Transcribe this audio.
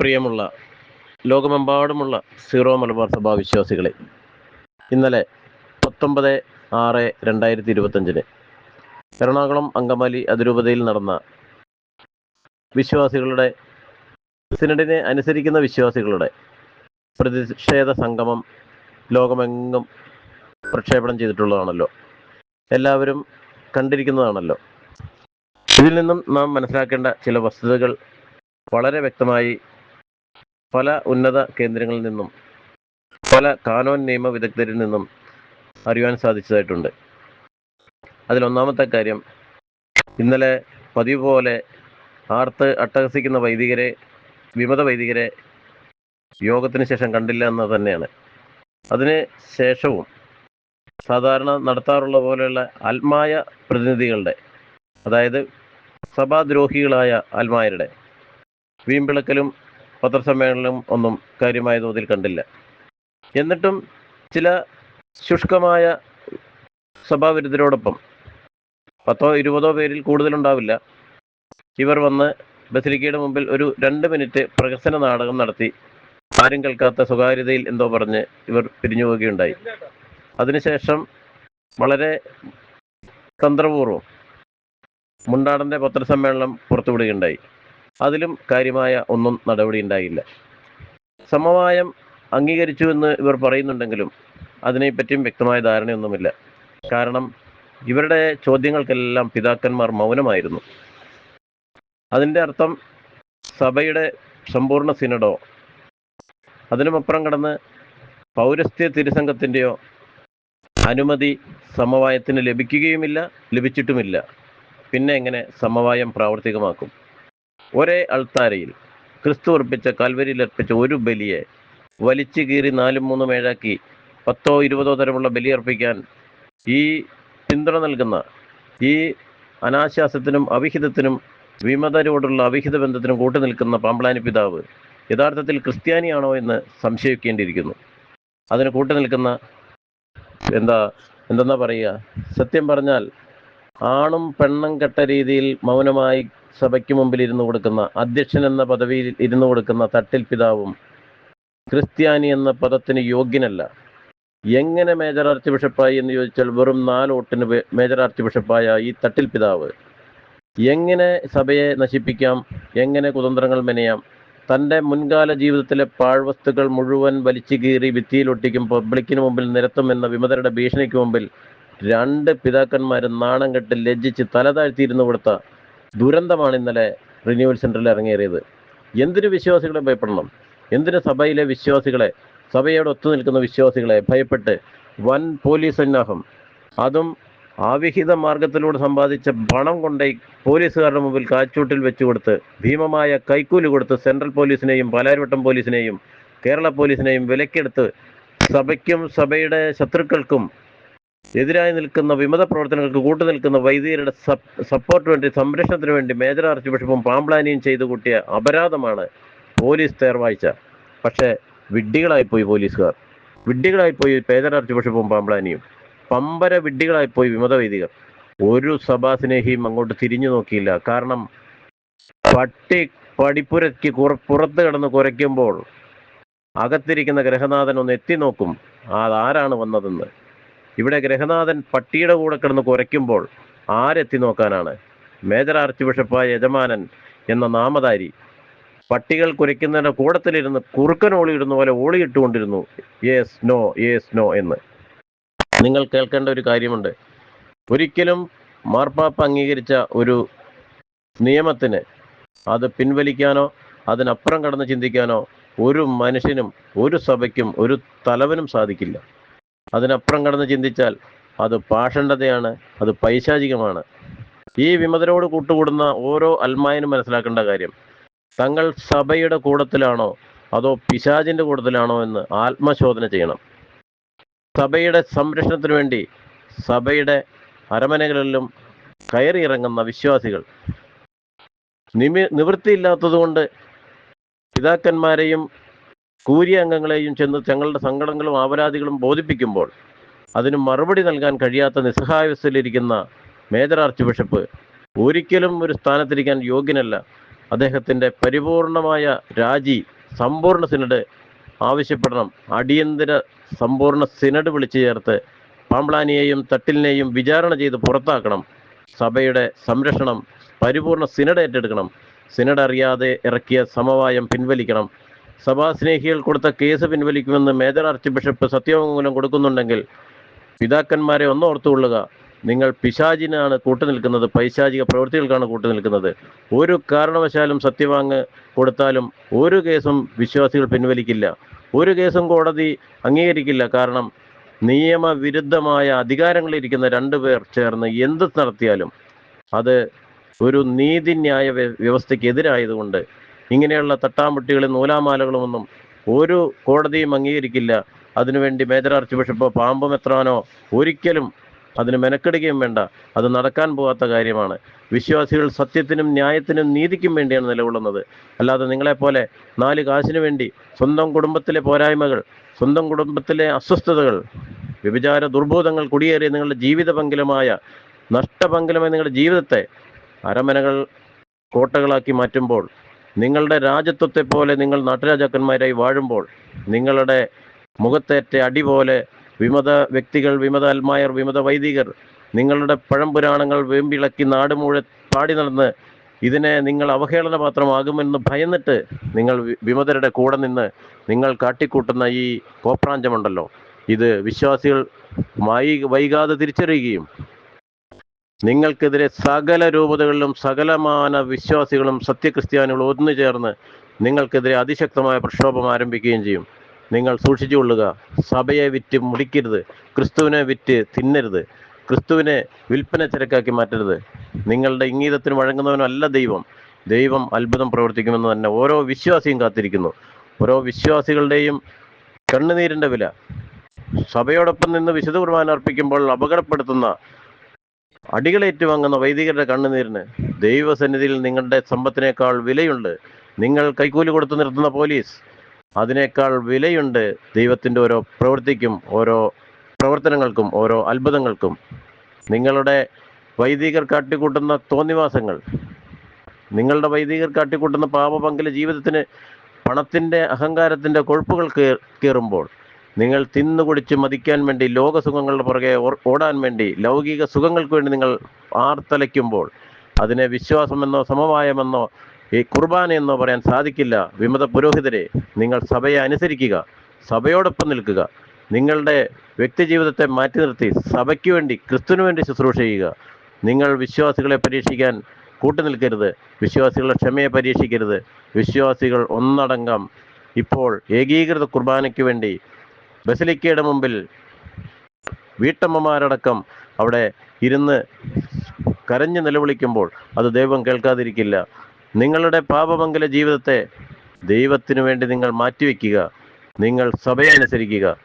പ്രിയമുള്ള ലോകമെമ്പാടുമുള്ള സീറോ മലബാർ സഭാ വിശ്വാസികളെ ഇന്നലെ പത്തൊമ്പത് ആറ് രണ്ടായിരത്തി ഇരുപത്തഞ്ചിന് എറണാകുളം അങ്കമാലി അതിരൂപതയിൽ നടന്ന വിശ്വാസികളുടെ സിനഡിനെ അനുസരിക്കുന്ന വിശ്വാസികളുടെ പ്രതിഷേധ സംഗമം ലോകമെങ്ങും പ്രക്ഷേപണം ചെയ്തിട്ടുള്ളതാണല്ലോ. എല്ലാവരും കണ്ടിരിക്കുന്നതാണല്ലോ. ഇതിൽ നിന്നും നാം മനസ്സിലാക്കേണ്ട ചില വസ്തുതകൾ വളരെ വ്യക്തമായി പല ഉന്നത കേന്ദ്രങ്ങളിൽ നിന്നും പല കാനോൻ നിയമ വിദഗ്ധരിൽ നിന്നും അറിയുവാൻ സാധിച്ചതായിട്ടുണ്ട്. അതിലൊന്നാമത്തെ കാര്യം ഇന്നലെ പതിവ് പോലെ ആർത്ത് അട്ടഹസിക്കുന്ന വൈദികരെ വിമത വൈദികരെ യോഗത്തിന് ശേഷം കണ്ടില്ല എന്നത് തന്നെയാണ്. അതിന് ശേഷവും സാധാരണ നടത്താറുള്ള പോലെയുള്ള ആത്മായ പ്രതിനിധികളുടെ അതായത് സഭാദ്രോഹികളായ ആത്മായരുടെ വീമ്പിളക്കലും പത്രസമ്മേളനവും ഒന്നും കാര്യമായ തോതിൽ കണ്ടില്ല. എന്നിട്ടും ചില ശുഷ്കമായ സഭാവിരുദ്ധരോടൊപ്പം പത്തോ ഇരുപതോ പേരിൽ കൂടുതലുണ്ടാവില്ല. ഇവർ വന്ന് ബസിലിക്കയുടെ മുമ്പിൽ ഒരു രണ്ട് മിനിറ്റ് പ്രഹസന നാടകം നടത്തി ആരും കേൾക്കാത്ത സ്വകാര്യതയിൽ എന്തോ പറഞ്ഞ് ഇവർ പിരിഞ്ഞു പോവുകയുണ്ടായി. അതിനുശേഷം വളരെ തന്ത്രപൂർവം മുണ്ടാടന്റെ പത്രസമ്മേളനം പുറത്തുവിടുകയുണ്ടായി. അതിലും കാര്യമായ ഒന്നും നടപടി ഉണ്ടായില്ല. സമവായം അംഗീകരിച്ചു എന്ന് ഇവർ പറയുന്നുണ്ടെങ്കിലും അതിനെപ്പറ്റിയും വ്യക്തമായ ധാരണയൊന്നുമില്ല. കാരണം ഇവരുടെ ചോദ്യങ്ങൾക്കെല്ലാം പിതാക്കന്മാർ മൗനമായിരുന്നു. അതിന്റെ അർത്ഥം സഭയുടെ സമ്പൂർണ സിനഡോ അതിനുമപ്പുറം കടന്ന് പൗരസ്ത്യ തിരുസംഘത്തിന്റെയോ അനുമതി സമവായത്തിന് ലഭിക്കുകയുമില്ല ലഭിച്ചിട്ടുമില്ല. പിന്നെ എങ്ങനെ സമവായം പ്രാവർത്തികമാക്കും? ഒരേ അൾത്താരയിൽ ക്രിസ്തു അർപ്പിച്ച കാൽവരിയിൽ അർപ്പിച്ച ഒരു ബലിയെ വലിച്ചു കീറി നാലും മൂന്നും ഏഴാക്കി പത്തോ ഇരുപതോ തരമുള്ള ബലി അർപ്പിക്കാൻ ഈ പിന്തുണ നൽകുന്ന ഈ അനാശാസത്തിനും അവിഹിതത്തിനും വിമതരോടുള്ള അവിഹിത ബന്ധത്തിനും കൂട്ടു നിൽക്കുന്ന പാമ്പളാനി പിതാവ് യഥാർത്ഥത്തിൽ ക്രിസ്ത്യാനിയാണോ എന്ന് സംശയിക്കേണ്ടിയിരിക്കുന്നു. അതിന് കൂട്ടു നിൽക്കുന്ന എന്താ എന്തെന്നാ പറയുക? സത്യം പറഞ്ഞാൽ ആണും പെണ്ണും കെട്ട രീതിയിൽ മൗനമായി സഭയ്ക്ക് മുമ്പിൽ ഇരുന്നു കൊടുക്കുന്ന അധ്യക്ഷൻ എന്ന പദവിയിൽ ഇരുന്നു കൊടുക്കുന്ന തട്ടിൽ പിതാവും ക്രിസ്ത്യാനി എന്ന പദത്തിന് യോഗ്യനല്ല. എങ്ങനെ മേജർ ആർച്ച് ബിഷപ്പായി എന്ന് ചോദിച്ചാൽ വെറും നാല് വോട്ടിന് മേജർ ആർച്ച് ബിഷപ്പായ ഈ തട്ടിൽ പിതാവ്. എങ്ങനെ സഭയെ നശിപ്പിക്കാം? എങ്ങനെ കുതന്ത്രങ്ങൾ മെനയാം? തന്റെ മുൻകാല ജീവിതത്തിലെ പാഴ്വസ്തുക്കൾ മുഴുവൻ വലിച്ചു കീറി ഭിത്തിയിലൊട്ടിക്കും പബ്ലിക്കിന് മുമ്പിൽ നിരത്തും എന്ന വിമതരുടെ ഭീഷണിക്ക് മുമ്പിൽ രണ്ട് പിതാക്കന്മാരും നാണം കെട്ട് ലജ്ജിച്ച് തല താഴ്ത്തിയിരുന്നു കൊടുത്ത ദുരന്തമാണ് ഇന്നലെ റിന്യൂവൽ സെന്ററിൽ ഇറങ്ങിയേറിയത്. എന്തിനു വിശ്വാസികളെ ഭയപ്പെടണം? എന്തിനു സഭയിലെ വിശ്വാസികളെ സഭയോട് ഒത്തു നിൽക്കുന്ന വിശ്വാസികളെ ഭയപ്പെട്ട് വൻ പോലീസ് സന്നാഹം? അതും ആവിഹിത മാർഗത്തിലൂടെ സമ്പാദിച്ച പണം കൊണ്ടേ പോലീസുകാരുടെ മുമ്പിൽ കാച്ചൂട്ടിൽ വെച്ചു കൊടുത്ത് ഭീമമായ കൈക്കൂലി കൊടുത്ത് സെൻട്രൽ പോലീസിനെയും പാലാരിവട്ടം പോലീസിനെയും കേരള പോലീസിനെയും വിലക്കെടുത്ത് സഭയ്ക്കും സഭയുടെ ശത്രുക്കൾക്കും എതിരായി നിൽക്കുന്ന വിമത പ്രവർത്തനങ്ങൾക്ക് കൂട്ടു നിൽക്കുന്ന വൈദികരുടെ സപ്- സപ്പോർട്ട് വേണ്ടി സംരക്ഷണത്തിന് വേണ്ടി മേജർ ആർച്ച് ബിഷപ്പും പാമ്പ്ലാനിയും ചെയ്തു കൂട്ടിയ അപരാധമാണ് പോലീസ് തേർവാഴ്ച. പക്ഷേ വിഡ്ഢികളായിപ്പോയി പോലീസുകാർ. വിഡ്ഢികളായിപ്പോയി മേജർ ആർച്ച് ബിഷപ്പും പാമ്പ്ലാനിയും. പമ്പര വിഡ്ഢികളായിപ്പോയി വിമത വൈദികർ. ഒരു സഭാസ്നേഹിയും അങ്ങോട്ട് തിരിഞ്ഞു നോക്കിയില്ല. കാരണം പട്ടി പടിപ്പുരയ്ക്ക് പുറത്ത് കിടന്ന് കുരയ്ക്കുമ്പോൾ അകത്തിരിക്കുന്ന ഗ്രഹനാഥൻ ഒന്ന് എത്തി നോക്കും. അതാരാണ് വന്നതെന്ന്. ഇവിടെ ഗ്രഹനാഥൻ പട്ടിയുടെ കൂടെ കിടന്ന് കുരയ്ക്കുമ്പോൾ ആരെത്തി നോക്കാനാണ്? മേജർ ആർച്ച് ബിഷപ്പായ യജമാനൻ എന്ന നാമധാരി പട്ടികൾ കുരയ്ക്കുന്നതിന്റെ കൂടത്തിലിരുന്ന് കുറുക്കൻ ഓളിയിടുന്ന പോലെ ഓളിയിട്ടുകൊണ്ടിരുന്നു. യേസ് നോ യേസ് നോ എന്ന്. നിങ്ങൾ കേൾക്കേണ്ട ഒരു കാര്യമുണ്ട്. ഒരിക്കലും മാർപ്പാപ്പ അംഗീകരിച്ച ഒരു നിയമത്തിന് അത് പിൻവലിക്കാനോ അതിനപ്പുറം കടന്ന് ചിന്തിക്കാനോ ഒരു മനുഷ്യനും ഒരു സഭയ്ക്കും ഒരു തലവനും സാധിക്കില്ല. അതിനപ്പുറം കടന്ന് ചിന്തിച്ചാൽ അത് പാഷണ്ഡതയാണ് അത് പൈശാചികമാണ്. ഈ വിമതരോട് കൂട്ടുകൂടുന്ന ഓരോ അൽമായനും മനസ്സിലാക്കേണ്ട കാര്യം തങ്ങൾ സഭയുടെ കൂടത്തിലാണോ അതോ പിശാചിന്റെ കൂടത്തിലാണോ എന്ന് ആത്മശോധന ചെയ്യണം. സഭയുടെ സംരക്ഷണത്തിനു വേണ്ടി സഭയുടെ അരമനകളിലും കയറിയിറങ്ങുന്ന വിശ്വാസികൾ. നിമി നിവൃത്തിയില്ലാത്തതുകൊണ്ട് പിതാക്കന്മാരെയും കൂരിയ അംഗങ്ങളെയും ചെന്ന് തങ്ങളുടെ സങ്കടങ്ങളും ആപരാധികളും ബോധിപ്പിക്കുമ്പോൾ അതിന് മറുപടി നൽകാൻ കഴിയാത്ത നിസ്സഹായവസ്ഥയിലിരിക്കുന്ന മേജർ ആർച്ച് ബിഷപ്പ് ഒരിക്കലും ഒരു സ്ഥാനത്തിരിക്കാൻ യോഗ്യനല്ല. അദ്ദേഹത്തിന്റെ പരിപൂർണമായ രാജി സമ്പൂർണ സിനഡ് ആവശ്യപ്പെടണം. അടിയന്തര സമ്പൂർണ സിനഡ് വിളിച്ചു ചേർത്ത് പാമ്പ്ലാനിയെയും തട്ടിലിനെയും വിചാരണ ചെയ്ത് പുറത്താക്കണം. സഭയുടെ സംരക്ഷണം പരിപൂർണ സിനഡ് ഏറ്റെടുക്കണം. സിനഡ് അറിയാതെ ഇറക്കിയ സമവായം പിൻവലിക്കണം. സഭാസ്നേഹികൾ കൊടുത്ത കേസ് പിൻവലിക്കുമെന്ന് മേജർ ആർച്ച് ബിഷപ്പ് സത്യവാങ്മൂലം കൊടുക്കുന്നുണ്ടെങ്കിൽ പിതാക്കന്മാരെ ഒന്നോർത്തുകൊള്ളുക. നിങ്ങൾ പിശാചിനാണ് കൂട്ടുനിൽക്കുന്നത്. പൈശാചിക പ്രവൃത്തികൾക്കാണ് കൂട്ടുനിൽക്കുന്നത്. ഒരു കാരണവശാലും സത്യവാങ് കൊടുത്താലും ഒരു കേസും വിശ്വാസികൾ പിൻവലിക്കില്ല. ഒരു കേസും കോടതി അംഗീകരിക്കില്ല. കാരണം നിയമവിരുദ്ധമായ അധികാരങ്ങളിരിക്കുന്ന രണ്ടു പേർ ചേർന്ന് എന്ത് നടത്തിയാലും അത് ഒരു നീതിന്യായ വ്യ- വ്യവസ്ഥയ്ക്ക് എതിരായതുകൊണ്ട് ഇങ്ങനെയുള്ള തട്ടാമ്പട്ടികളും നൂലാമാലകളുമൊന്നും ഒരു കോടതിയും അംഗീകരിക്കില്ല. അതിനുവേണ്ടി മേജർ ആർച്ച് ബിഷപ്പ് പാമ്പ് മെത്രാനോ ഒരിക്കലും അതിന് മെനക്കെടുകയും വേണ്ട. അത് നടക്കാൻ പോകാത്ത കാര്യമാണ്. വിശ്വാസികൾ സത്യത്തിനും ന്യായത്തിനും നീതിക്കും വേണ്ടിയാണ് നിലകൊള്ളുന്നത്. അല്ലാതെ നിങ്ങളെപ്പോലെ നാല് കാശിനു വേണ്ടി സ്വന്തം കുടുംബത്തിലെ പോരായ്മകൾ സ്വന്തം കുടുംബത്തിലെ അസ്വസ്ഥതകൾ വ്യഭിചാര ദുർബോധങ്ങൾ കുടിയേറിയ നിങ്ങളുടെ ജീവിത പങ്കിലമായ നഷ്ടപങ്കിലമായ നിങ്ങളുടെ ജീവിതത്തെ അരമനകൾ കോട്ടകളാക്കി മാറ്റുമ്പോൾ നിങ്ങളുടെ രാജ്യത്വത്തെ പോലെ നിങ്ങൾ നാട്ടുരാജാക്കന്മാരായി വാഴുമ്പോൾ നിങ്ങളുടെ മുഖത്തേറ്റ അടി പോലെ വിമത വ്യക്തികൾ വിമത അൽമായർ വിമത വൈദികർ നിങ്ങളുടെ പഴംപുരാണങ്ങൾ വേമ്പിളക്കി നാട് മുഴുവൻ പാടി നടന്ന് ഇതിനെ നിങ്ങൾ അവഹേളന പാത്രമാകുമെന്ന് ഭയന്നിട്ട് നിങ്ങൾ വിമതരുടെ കൂടെ നിന്ന് നിങ്ങൾ കാട്ടിക്കൂട്ടുന്ന ഈ കോപ്രാഞ്ചമുണ്ടല്ലോ. ഇത് വിശ്വാസികൾ വൈകാതെ തിരിച്ചറിയുകയും നിങ്ങൾക്കെതിരെ സകല രൂപതകളിലും സകലമാന വിശ്വാസികളും സത്യക്രിസ്ത്യാനികളും ഒന്നു ചേർന്ന് നിങ്ങൾക്കെതിരെ അതിശക്തമായ പ്രക്ഷോഭം ആരംഭിക്കുകയും ചെയ്യും. നിങ്ങൾ സൂക്ഷിച്ചുകൊള്ളുക സഭയെ വിറ്റ് മുടിക്കരുത്. ക്രിസ്തുവിനെ വിറ്റ് തിന്നരുത്. ക്രിസ്തുവിനെ വിൽപ്പന ചരക്കാക്കി മാറ്റരുത്. നിങ്ങളുടെ ഇംഗീതത്തിന് വഴങ്ങുന്നവനല്ല ദൈവം. ദൈവം അത്ഭുതം പ്രവർത്തിക്കുമെന്ന് തന്നെ ഓരോ വിശ്വാസിയും കാത്തിരിക്കുന്നു. ഓരോ വിശ്വാസികളുടെയും കണ്ണുനീരിന്റെ വില. സഭയോടൊപ്പം നിന്ന് വിശുദ്ധ കുർബാന അർപ്പിക്കുമ്പോൾ അപകടപ്പെടുത്തുന്ന അടികളേറ്റുവാങ്ങുന്ന വൈദികരുടെ കണ്ണുനീരിന് ദൈവസന്നിധിയിൽ നിങ്ങളുടെ സമ്പത്തിനേക്കാൾ വിലയുണ്ട്. നിങ്ങൾ കൈക്കൂലി കൊടുത്തു നിർത്തുന്ന പോലീസ് അതിനേക്കാൾ വിലയുണ്ട് ദൈവത്തിന്റെ ഓരോ പ്രവൃത്തിക്കും ഓരോ പ്രവർത്തനങ്ങൾക്കും ഓരോ അത്ഭുതങ്ങൾക്കും. നിങ്ങളുടെ വൈദികർ കാട്ടിക്കൂട്ടുന്ന തോന്നിവാസങ്ങൾ നിങ്ങളുടെ വൈദികർ കാട്ടിക്കൂട്ടുന്ന പാപപങ്കിലെ ജീവിതത്തിന് പണത്തിന്റെ അഹങ്കാരത്തിന്റെ കൊഴുപ്പുകൾ കയറുമ്പോൾ നിങ്ങൾ തിന്നു കുടിച്ച് മതിക്കാൻ വേണ്ടി ലോകസുഖങ്ങളുടെ പുറകെ ഓടാൻ വേണ്ടി ലൗകിക സുഖങ്ങൾക്ക് വേണ്ടി നിങ്ങൾ ആർത്തലയ്ക്കുമ്പോൾ അതിനെ വിശ്വാസമെന്നോ സമവായമെന്നോ ഈ കുർബാന എന്നോ പറയാൻ സാധിക്കില്ല. വിമത പുരോഹിതരെ നിങ്ങൾ സഭയെ അനുസരിക്കുക സഭയോടൊപ്പം നിൽക്കുക. നിങ്ങളുടെ വ്യക്തിജീവിതത്തെ മാറ്റി നിർത്തി സഭയ്ക്ക് വേണ്ടി ക്രിസ്തുവിന് വേണ്ടി ശുശ്രൂഷ ചെയ്യുക. നിങ്ങൾ വിശ്വാസികളെ പരീക്ഷിക്കാൻ കൂട്ടു നിൽക്കരുത്. വിശ്വാസികളുടെ ക്ഷമയെ പരീക്ഷിക്കരുത്. വിശ്വാസികൾ ഒന്നടങ്കം ഇപ്പോൾ ഏകീകൃത കുർബാനയ്ക്ക് വേണ്ടി ബസലിക്കയുടെ മുമ്പിൽ വീട്ടമ്മമാരടക്കം അവിടെ ഇരുന്ന് കരഞ്ഞു നിലവിളിക്കുമ്പോൾ അത് ദൈവം കേൾക്കാതിരിക്കില്ല. നിങ്ങളുടെ പാപമംഗല ജീവിതത്തെ ദൈവത്തിനു വേണ്ടി നിങ്ങൾ മാറ്റിവെക്കുക. നിങ്ങൾ സഭയെ അനുസരിക്കുക.